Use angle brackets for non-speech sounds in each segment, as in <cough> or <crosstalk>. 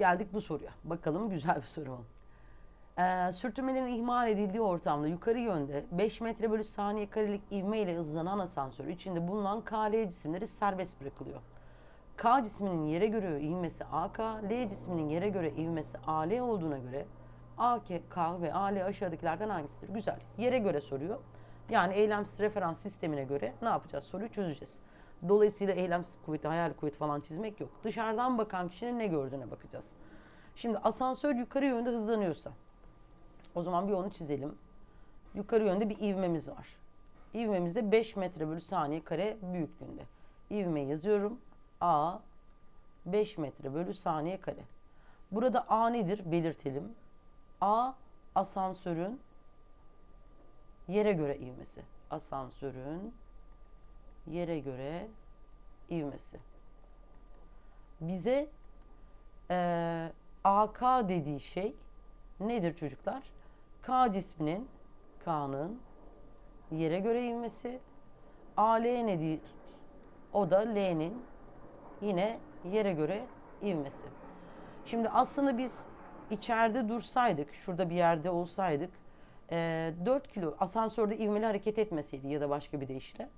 geldik bu soruya. Bakalım güzel bir soru mu? Ee, sürtünmelerin ihmal edildiği ortamda yukarı yönde 5 metre bölü saniye karelik ivme ile hızlanan asansör içinde bulunan KL cisimleri serbest bırakılıyor. K cisminin yere göre ivmesi AK, L cisminin yere göre ivmesi AL olduğuna göre AK, K ve AL aşağıdakilerden hangisidir? Güzel. Yere göre soruyor. Yani eylemsiz referans sistemine göre ne yapacağız? Soruyu çözeceğiz. Dolayısıyla eylemsiz kuvveti, hayal kuvveti falan çizmek yok. Dışarıdan bakan kişinin ne gördüğüne bakacağız. Şimdi asansör yukarı yönde hızlanıyorsa o zaman bir onu çizelim. Yukarı yönde bir ivmemiz var. İvmemiz de 5 metre bölü saniye kare büyüklüğünde. İvme yazıyorum. A 5 metre bölü saniye kare. Burada A nedir? Belirtelim. A asansörün yere göre ivmesi. Asansörün yere göre ivmesi. Bize eee AK dediği şey nedir çocuklar? K cisminin K'nın yere göre ivmesi. AL nedir? O da L'nin yine yere göre ivmesi. Şimdi aslında biz içeride dursaydık, şurada bir yerde olsaydık, e, 4 kilo asansörde ivmeli hareket etmeseydi ya da başka bir deyişle,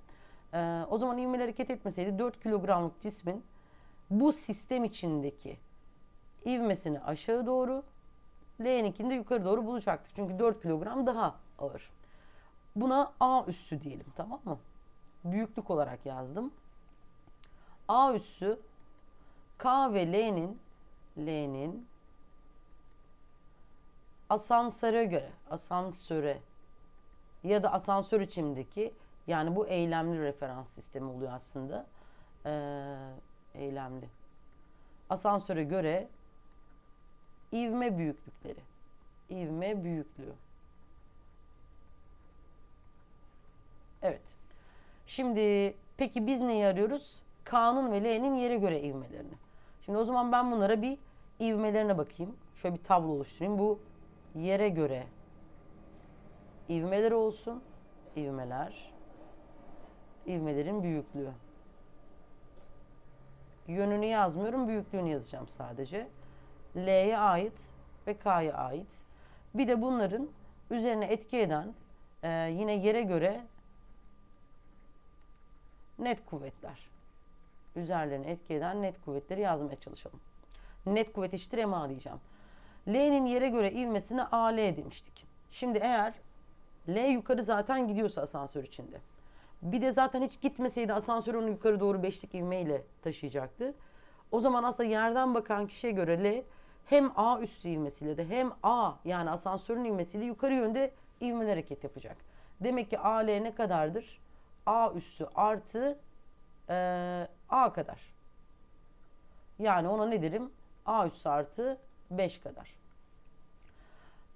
e, o zaman ivmeli hareket etmeseydi 4 kilogramlık cismin bu sistem içindeki ivmesini aşağı doğru, L'ninkini de yukarı doğru bulacaktık. Çünkü 4 kilogram daha ağır. Buna A üssü diyelim tamam mı? Büyüklük olarak yazdım. A üssü K ve L'nin L'nin asansöre göre asansöre ya da asansör içindeki yani bu eylemli referans sistemi oluyor aslında. Ee, eylemli. Asansöre göre ivme büyüklükleri. İvme büyüklüğü. Evet. Şimdi peki biz neyi arıyoruz? K'nın ve L'nin yere göre ivmelerini. Şimdi o zaman ben bunlara bir ivmelerine bakayım. Şöyle bir tablo oluşturayım. Bu yere göre ivmeleri olsun. İvmeler. İvmelerin büyüklüğü. Yönünü yazmıyorum, büyüklüğünü yazacağım sadece. L'ye ait ve K'ya ait. Bir de bunların üzerine etki eden e, yine yere göre net kuvvetler. Üzerlerine etki eden net kuvvetleri yazmaya çalışalım. Net kuvvet eşittir MA diyeceğim. L'nin yere göre ivmesine AL demiştik. Şimdi eğer L yukarı zaten gidiyorsa asansör içinde. Bir de zaten hiç gitmeseydi asansör onu yukarı doğru beşlik ivmeyle taşıyacaktı. O zaman aslında yerden bakan kişiye göre L hem A üstü ivmesiyle de hem A yani asansörün ivmesiyle yukarı yönde ivmeli hareket yapacak. Demek ki AL ne kadardır? A üssü artı e, A kadar. Yani ona ne derim? A üssü artı 5 kadar.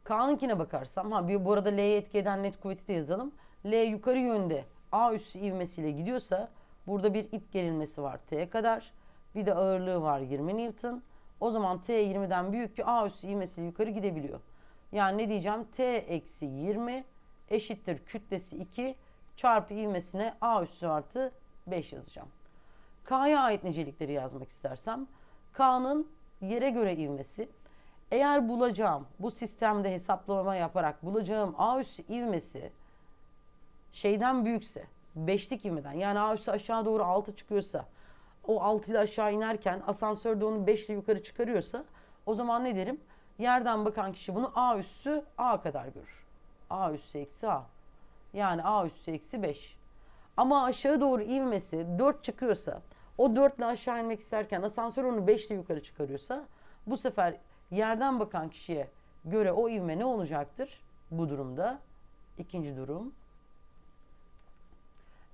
K'nınkine bakarsam, ha bir bu arada L'ye etki eden net kuvveti de yazalım. L yukarı yönde A üssü ivmesiyle gidiyorsa burada bir ip gerilmesi var T'ye kadar. Bir de ağırlığı var 20 Newton. O zaman T 20'den büyük ki A üssü ivmesiyle yukarı gidebiliyor. Yani ne diyeceğim? T eksi 20 eşittir kütlesi 2 çarpı ivmesine A üssü artı 5 yazacağım. K'ya ait nicelikleri yazmak istersem K'nın yere göre ivmesi eğer bulacağım bu sistemde hesaplama yaparak bulacağım A üssü ivmesi şeyden büyükse 5'lik ivmeden yani A üssü aşağı doğru 6 çıkıyorsa o 6 ile aşağı inerken asansörde onu 5 ile yukarı çıkarıyorsa o zaman ne derim? Yerden bakan kişi bunu A üssü A kadar görür. A üssü eksi A. Yani A üssü eksi 5. Ama aşağı doğru ivmesi 4 çıkıyorsa o 4 ile aşağı inmek isterken asansör onu 5 ile yukarı çıkarıyorsa bu sefer yerden bakan kişiye göre o ivme ne olacaktır? Bu durumda ikinci durum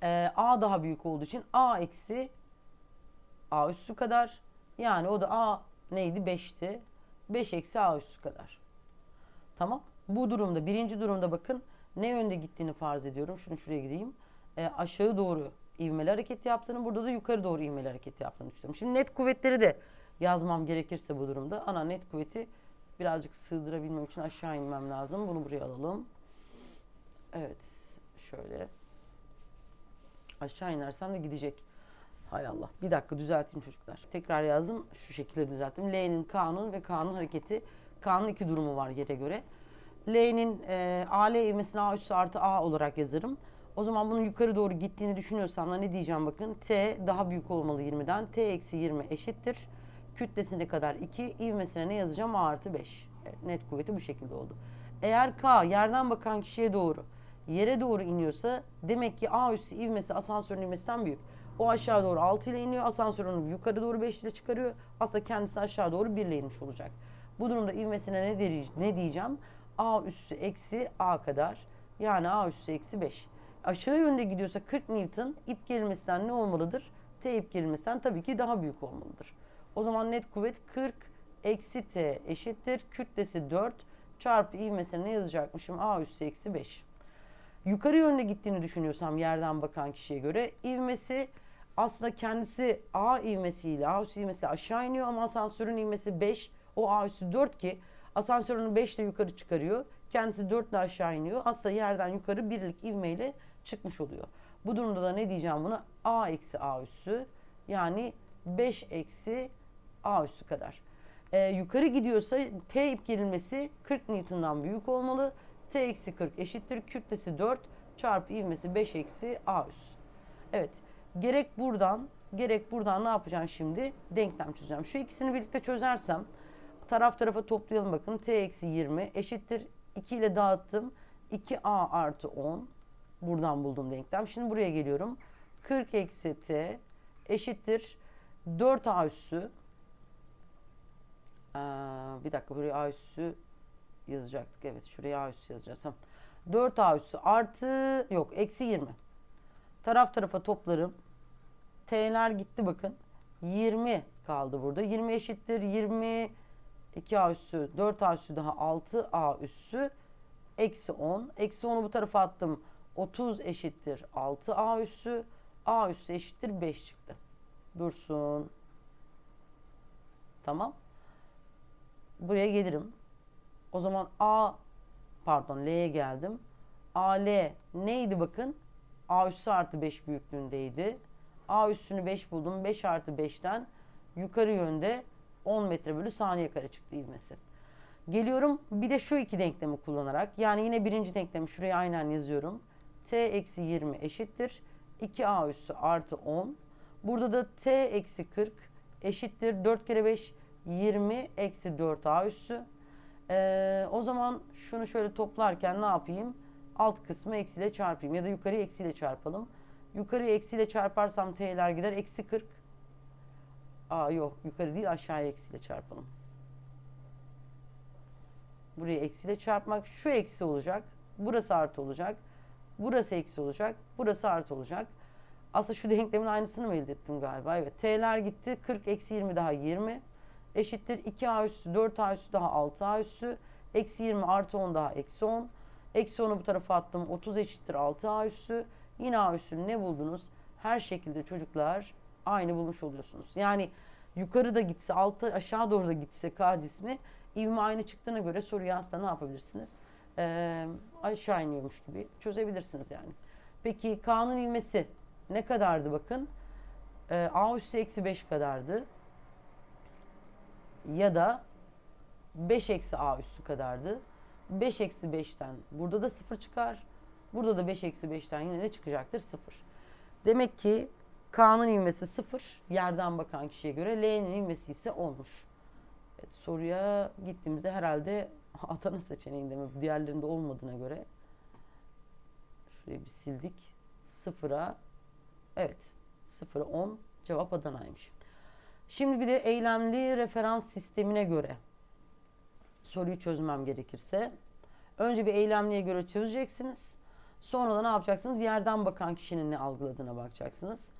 ee, A daha büyük olduğu için A eksi A üssü kadar. Yani o da A neydi? 5'ti. 5 eksi A üssü kadar. Tamam. Bu durumda birinci durumda bakın ne yönde gittiğini farz ediyorum. Şunu şuraya gideyim. E, aşağı doğru ivmeli hareket yaptığını burada da yukarı doğru ivmeli hareket yaptığını düşünüyorum. Şimdi net kuvvetleri de yazmam gerekirse bu durumda ana net kuvveti birazcık sığdırabilmem için aşağı inmem lazım. Bunu buraya alalım. Evet. Şöyle. Aşağı inersem de gidecek. Hay Allah. Bir dakika düzelteyim çocuklar. Tekrar yazdım. Şu şekilde düzelttim. L'nin K'nın ve K'nın hareketi. K'nın iki durumu var yere göre. L'nin e, AL ivmesini A üssü artı A olarak yazarım. O zaman bunun yukarı doğru gittiğini düşünüyorsam da ne diyeceğim bakın. T daha büyük olmalı 20'den. T eksi 20 eşittir. Kütlesine kadar 2. ivmesine ne yazacağım? A artı 5. Evet, net kuvveti bu şekilde oldu. Eğer K yerden bakan kişiye doğru yere doğru iniyorsa demek ki A üssü ivmesi asansörün ivmesinden büyük. O aşağı doğru 6 ile iniyor. Asansör onu yukarı doğru 5 ile çıkarıyor. Aslında kendisi aşağı doğru 1 ile inmiş olacak. Bu durumda ivmesine ne, ne diyeceğim? A üssü eksi A kadar. Yani A üssü eksi 5. Aşağı yönde gidiyorsa 40 Newton ip gerilmesinden ne olmalıdır? T ip gerilmesinden tabii ki daha büyük olmalıdır. O zaman net kuvvet 40 eksi T eşittir. Kütlesi 4 çarpı ivmesine ne yazacakmışım? A üssü eksi 5. Yukarı yönde gittiğini düşünüyorsam yerden bakan kişiye göre ivmesi aslında kendisi A ivmesiyle A üssü ivmesiyle aşağı iniyor ama asansörün ivmesi 5 o A üssü 4 ki asansörünü 5 ile yukarı çıkarıyor. Kendisi 4 ile aşağı iniyor. Aslında yerden yukarı birlik ivmeyle çıkmış oluyor. Bu durumda da ne diyeceğim buna? A eksi A üssü yani 5 eksi A üssü kadar. Ee, yukarı gidiyorsa T ip gerilmesi 40 Newton'dan büyük olmalı. T eksi 40 eşittir. Kütlesi 4 çarpı ivmesi 5 eksi A üssü. Evet. Gerek buradan gerek buradan ne yapacağım şimdi? Denklem çözeceğim. Şu ikisini birlikte çözersem taraf tarafa toplayalım bakın. T eksi 20 eşittir. 2 ile dağıttım. 2A artı 10. Buradan buldum denklem. Şimdi buraya geliyorum. 40 eksi T eşittir. 4A üssü. Aa, bir dakika buraya A üssü yazacaktık. Evet şuraya A üssü yazacağız. Tamam. 4A üssü artı yok eksi 20. Taraf tarafa toplarım. T'ler gitti bakın. 20 kaldı burada. 20 eşittir. 20 2A üssü 4A üssü daha 6A üssü eksi 10. Eksi 10'u bu tarafa attım. 30 eşittir 6A üssü. A üssü eşittir 5 çıktı. Dursun. Tamam. Buraya gelirim. O zaman A pardon L'ye geldim. AL neydi bakın? A üssü artı 5 büyüklüğündeydi. A üssünü 5 buldum. 5 artı 5'ten yukarı yönde 10 metre bölü saniye kare çıktı ivmesi. Geliyorum bir de şu iki denklemi kullanarak yani yine birinci denklemi şuraya aynen yazıyorum. T eksi 20 eşittir. 2A üssü artı 10. Burada da T eksi 40 eşittir. 4 kere 5 20 eksi 4A üssü. Ee, o zaman şunu şöyle toplarken ne yapayım? Alt kısmı eksiyle çarpayım ya da yukarıyı eksiyle çarpalım. Yukarıyı eksiyle çarparsam t'ler gider. Eksi 40. Aa yok yukarı değil aşağıya eksiyle çarpalım. Buraya eksiyle çarpmak. Şu eksi olacak. Burası artı olacak. Burası eksi olacak. Burası artı olacak. Aslında şu denklemin aynısını mı elde ettim galiba? Evet. T'ler gitti. 40 eksi 20 daha 20. Eşittir 2A üssü 4A üssü daha 6A üssü. Eksi 20 artı 10 daha eksi 10. Eksi 10'u bu tarafa attım. 30 eşittir 6A üssü. Yine A üssünü ne buldunuz? Her şekilde çocuklar aynı bulmuş oluyorsunuz. Yani yukarı da gitse, altı aşağı doğru da gitse K cismi ivme aynı çıktığına göre soruyu aslında ne yapabilirsiniz? Ee, aşağı iniyormuş gibi çözebilirsiniz yani. Peki K'nın ivmesi ne kadardı bakın? Ee, A üssü eksi 5 kadardı. Ya da 5 eksi A üssü kadardı. 5 eksi 5'ten burada da 0 çıkar. Burada da 5 eksi 5'ten yine ne çıkacaktır? 0. Demek ki K'nın ivmesi 0. Yerden bakan kişiye göre L'nin ivmesi ise 10'muş. Evet, soruya gittiğimizde herhalde <laughs> Adana seçeneğinde mi? Diğerlerinde olmadığına göre şurayı bir sildik. 0'a evet 0'a 10 cevap Adana'ymış. Şimdi bir de eylemli referans sistemine göre soruyu çözmem gerekirse önce bir eylemliye göre çözeceksiniz. Sonra da ne yapacaksınız? Yerden bakan kişinin ne algıladığına bakacaksınız.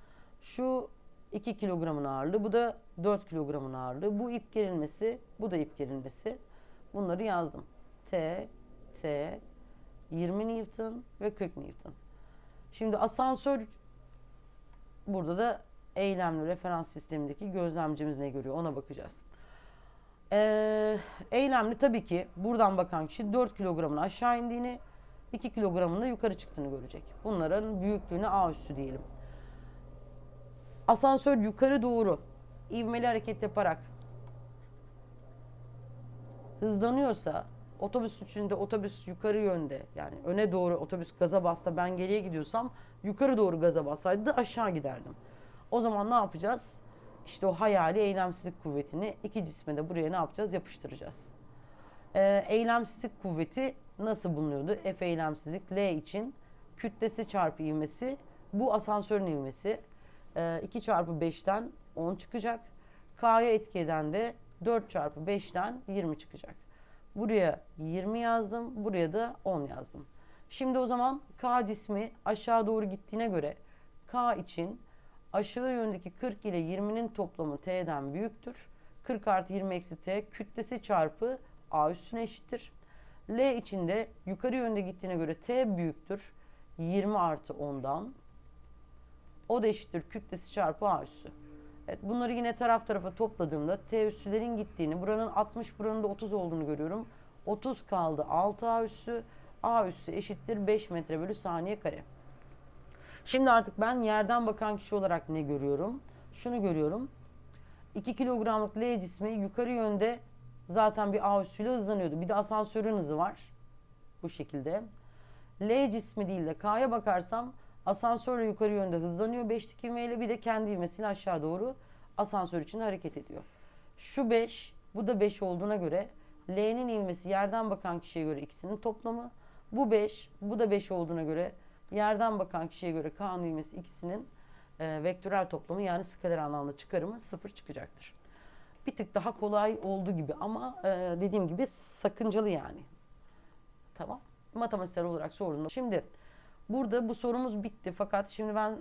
Şu 2 kilogramın ağırlığı, bu da 4 kilogramın ağırlığı. Bu ip gerilmesi, bu da ip gerilmesi. Bunları yazdım. T, T, 20 Newton ve 40 Newton. Şimdi asansör burada da eylemli referans sistemindeki gözlemcimiz ne görüyor ona bakacağız. Ee, eylemli tabii ki buradan bakan kişi 4 kilogramın aşağı indiğini, 2 kilogramın da yukarı çıktığını görecek. Bunların büyüklüğüne A üssü diyelim. Asansör yukarı doğru ivmeli hareket yaparak hızlanıyorsa otobüs içinde otobüs yukarı yönde yani öne doğru otobüs gaza bastı ben geriye gidiyorsam yukarı doğru gaza bassaydı aşağı giderdim. O zaman ne yapacağız? İşte o hayali eylemsizlik kuvvetini iki cisme de buraya ne yapacağız? Yapıştıracağız. Ee, eylemsizlik kuvveti nasıl bulunuyordu? F eylemsizlik L için kütlesi çarpı ivmesi bu asansörün ivmesi. Ee, 2 çarpı 5'ten 10 çıkacak. K'ya etki eden de 4 çarpı 5'ten 20 çıkacak. Buraya 20 yazdım. Buraya da 10 yazdım. Şimdi o zaman K cismi aşağı doğru gittiğine göre K için aşağı yöndeki 40 ile 20'nin toplamı T'den büyüktür. 40 artı 20 eksi T kütlesi çarpı A üstüne eşittir. L için de yukarı yönde gittiğine göre T büyüktür. 20 artı 10'dan. O da eşittir kütlesi çarpı A üssü. Evet, bunları yine taraf tarafa topladığımda T üssülerin gittiğini, buranın 60, buranın da 30 olduğunu görüyorum. 30 kaldı 6 A üssü. A üssü eşittir 5 metre bölü saniye kare. Şimdi artık ben yerden bakan kişi olarak ne görüyorum? Şunu görüyorum. 2 kilogramlık L cismi yukarı yönde zaten bir A üssüyle hızlanıyordu. Bir de asansörün hızı var. Bu şekilde. L cismi değil de K'ya bakarsam asansörle yukarı yönde hızlanıyor 5'lik ivmeyle bir de kendi ivmesiyle aşağı doğru asansör için hareket ediyor. Şu 5, bu da 5 olduğuna göre L'nin ivmesi yerden bakan kişiye göre ikisinin toplamı. Bu 5, bu da 5 olduğuna göre yerden bakan kişiye göre K'nın ivmesi ikisinin e, vektörel toplamı yani skaler anlamda çıkarımı 0 çıkacaktır. Bir tık daha kolay oldu gibi ama e, dediğim gibi sakıncalı yani. Tamam. Matematiksel olarak sorun. Şimdi burada bu sorumuz bitti fakat şimdi ben